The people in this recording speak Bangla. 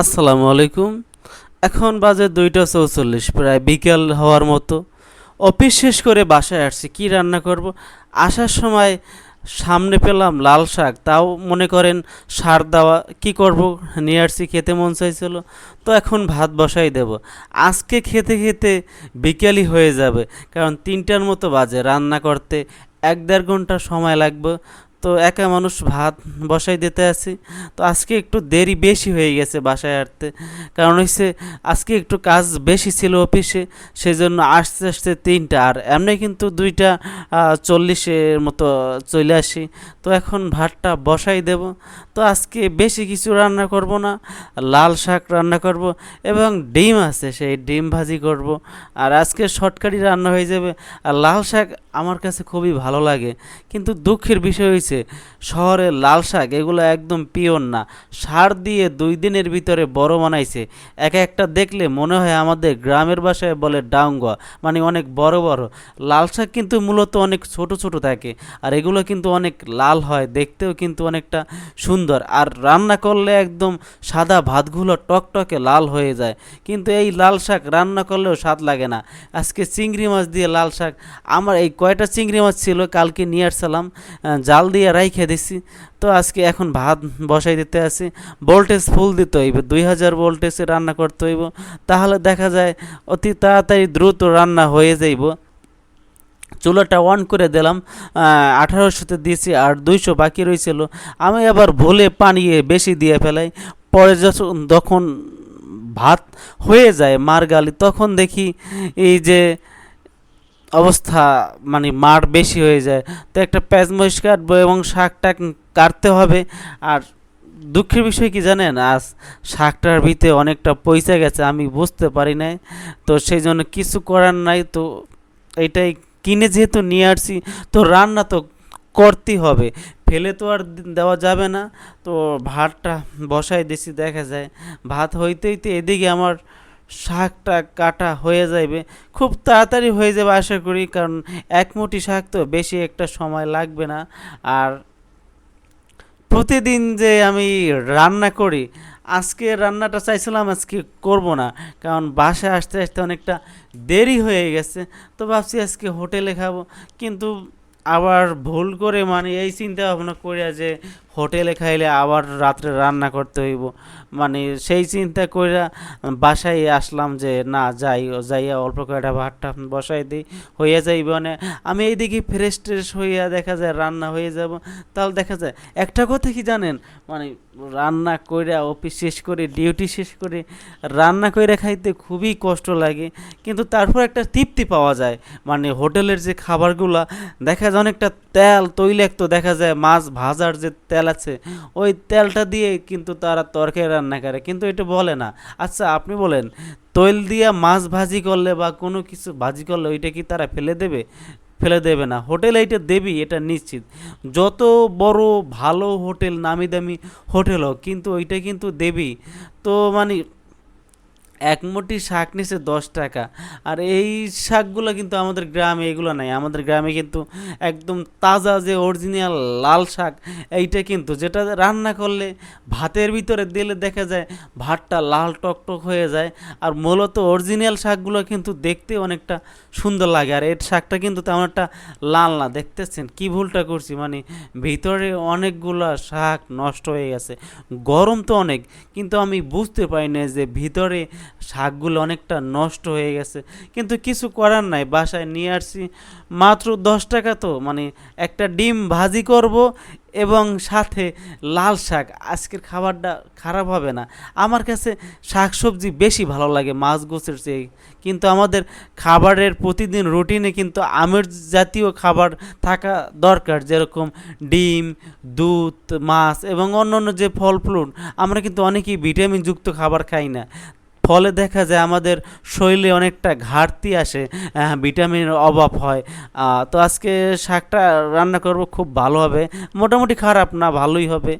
আসসালামু আলাইকুম। এখন বাজে দুইটা চৌচল্লিশ, প্রায় বিকেল হওয়ার মতো। অফিস শেষ করে বাসায় আসছি, কি রান্না করব? আসার সময় সামনে পেলাম লাল শাক, তাও মনে করেন সার দেওয়া, কি করব? নিয়ে আসছি, খেতে মন চাইছিল, তো এখন ভাত বসাই দেব। আজকে খেতে খেতে বিকেলই হয়ে যাবে, কারণ তিনটার মতো বাজে, রান্না করতে এক দেড় ঘণ্টা সময় লাগবে। তো একা মানুষ ভাত বসাই দিতে আছি তো আজকে একটু দেরি বেশি হয়ে গেছে বাসায় আসতে। কারণ হচ্ছে আজকে একটু কাজ বেশি ছিল অফিসে সেই জন্য আসতে আসতে তিনটা। আর এমনি কিন্তু দুইটা চল্লিশের মতো চলে আসি। তো এখন ভাতটা বসাই দেব। তো আজকে বেশি কিছু রান্না করব না। লাল শাক রান্না করব এবং ডিম আছে, সেই ডিম ভাজি করব। আর আজকে শর্টকাটই রান্না হয়ে যাবে। আর লাল শাক আমার কাছে খুবই ভালো লাগে। কিন্তু দুঃখের বিষয় হয়েছে শহরে লাল শাক, এগুলো একদম পিওর না। সার দিয়ে দুই দিনের ভিতরে বড় বানাইছে। এক একটা দেখলে মনে হয় আমাদের গ্রামের বাসায় বলে ডাউঙ্গা মানে অনেক বড় বড়। লাল শাক কিন্তু মূলত অনেক ছোট ছোট থাকে, আর এগুলো কিন্তু অনেক লাল হয়, দেখতেও কিন্তু অনেকটা সুন্দর। আর রান্না করলে একদম সাদা ভাতগুলো টকটকে লাল হয়ে যায়। কিন্তু এই লাল শাক রান্না করলেও স্বাদ লাগে না। আজকে চিংড়ি মাছ দিয়ে লাল শাক। আমার এই কয়টা চিংড়ি মাছ ছিল, কালকে নিয়ে আসছিলাম। জাল দিয়ে রাইখে দিছি। তো আজকে এখন ভাত বসাই দিতে আসি ভোল্টেজ ফুল দিতে হইবে, দুই হাজার ভোল্টেজে রান্না করতে হইব। তাহলে দেখা যায় অতি তাড়াতাড়ি দ্রুত রান্না হয়ে যাইব। চুলাটা অন করে দিলাম আঠারোশোতে দিয়েছি আর দুইশো বাকি রয়েছিল আমি আবার ভুলে পানি বেশি দিয়ে ফেলাই। পরে যখন ভাত হয়ে যায় মার গালি, তখন দেখি এই যে অবস্থা মানে মার বেশি হয়ে যায়। তো একটা পেঁয়াজ মরিচ কাটবো এবং শাকটা কাটতে হবে। আর দুঃখের বিষয় কি জানেন? আজ শাকটার ভিতরে অনেকটা পয়সা গেছে, আমি বুঝতে পারি নাই। তো সেই জন্য কিছু করার নাই। তো এটাই কিনে যেহেতু নিয়ে আসছি, তো রান্না তো করতেই হবে। ফেলে তো আর দেওয়া যাবে না। তো ভাতটা বসাই দিছি, দেখা যায়। ভাত হইতে হইতে এদিকে আমার শাকটা কাটা হয়ে যাবে খুব তাড়াতাড়ি হয়ে যাবে আশা করি, কারণ এক মুঠি শাক তো বেশি একটা সময় লাগবে না। আর প্রতিদিন যে আমি রান্না করি, আজকে রান্নাটা চাইছিলাম, আজকে করব না। কারণ বাসায় আসতে আসতে অনেকটা দেরি হয়ে গেছে। তো ভাবছি আজকে হোটেলে খাব। কিন্তু আবার ভুল করে মানে এই চিন্তা ভাবনা করিয়া যে হোটেলে খাইলে আবার রাত্রে রান্না করতে হইব। মানে সেই চিন্তা কইরা বাসায় আসলাম যে, না, যাই, যাইয়া অল্প কয়টা ভাতটা বসাই দিই, হইয়া যাইব মানে আমি এইদিকে ফ্রেশ ট্রেশ হইয়া দেখা যায় রান্না হয়ে যাব। তাহলে দেখা যায় একটা কথা কি জানেন? মানে রান্না কইরা অফিস শেষ করে ডিউটি শেষ করে রান্না কইরা খাইতে খুবই কষ্ট লাগে। কিন্তু তারপর একটা তৃপ্তি পাওয়া যায়। মানে হোটেলের যে খাবারগুলা, দেখা যায় অনেকটা তেল, তৈলাক্ত দেখা যায় মাছ ভাজার যে তেল আছে, ওই তেলটা দিয়ে কিন্তু তারা তরকারি রান্না করে। কিন্তু এটা বলে না। আচ্ছা আপনি বলেন, তৈল দিয়ে মাছ ভাজি করলে বা কোনো কিছু ভাজি করলে ওইটা কি তারা ফেলে দেবে? ফেলে দেবে না। হোটেল এইটা দেবি এটা নিশ্চিত। যত বড় ভালো হোটেল, নামি দামি হোটেল হোক, কিন্তু ওইটা কিন্তু দেবি তো মানে এক মুঠি শাক নিছে দশ টাকা। আর এই শাকগুলো কিন্তু আমাদের গ্রামে এগুলো নাই। আমাদের গ্রামে কিন্তু একদম তাজা যে অরিজিনাল লাল শাক, এইটা কিন্তু যেটা রান্না করলে ভাতের ভিতরে দিলে দেখা যায় ভাতটা লাল টকটক হয়ে যায়। আর মূলত অরিজিনাল শাকগুলো কিন্তু দেখতে অনেকটা সুন্দর লাগে। আর এর শাকটা কিন্তু তেমন একটা লাল না। দেখতেছেন কি ভুলটা করছি? মানে ভিতরে অনেকগুলো শাক নষ্ট হয়ে গেছে। গরম তো অনেক, কিন্তু আমি বুঝতে পারি না যে ভিতরে শাকগুলো অনেকটা নষ্ট হয়ে গেছে। কিন্তু কিছু করার নাই, বাসায় নিয়ে আসছি। মাত্র দশ টাকা তো মানে একটা ডিম ভাজি করব এবং সাথে লাল শাক। আজকের খাবারটা খারাপ হবে না। আমার কাছে শাক সবজি বেশি ভালো লাগে, মাছ গোছের চেয়ে। কিন্তু আমাদের খাবারের প্রতিদিন রুটিনে কিন্তু আমের জাতীয় খাবার থাকা দরকার, যেরকম ডিম, দুধ, মাছ এবং অন্যান্য যে ফল ফ্রুট আমরা কিন্তু অনেকেই ভিটামিনযুক্ত খাবার খাই না। ফলে দেখা যায় আমাদের শরীরে অনেকটা ঘাটতি আসে ভিটামিনের অভাব হয়। তো আজকে শাকটা রান্না করব খুব ভালো হবে। মোটামুটি খারাপ না, ভালোই হবে।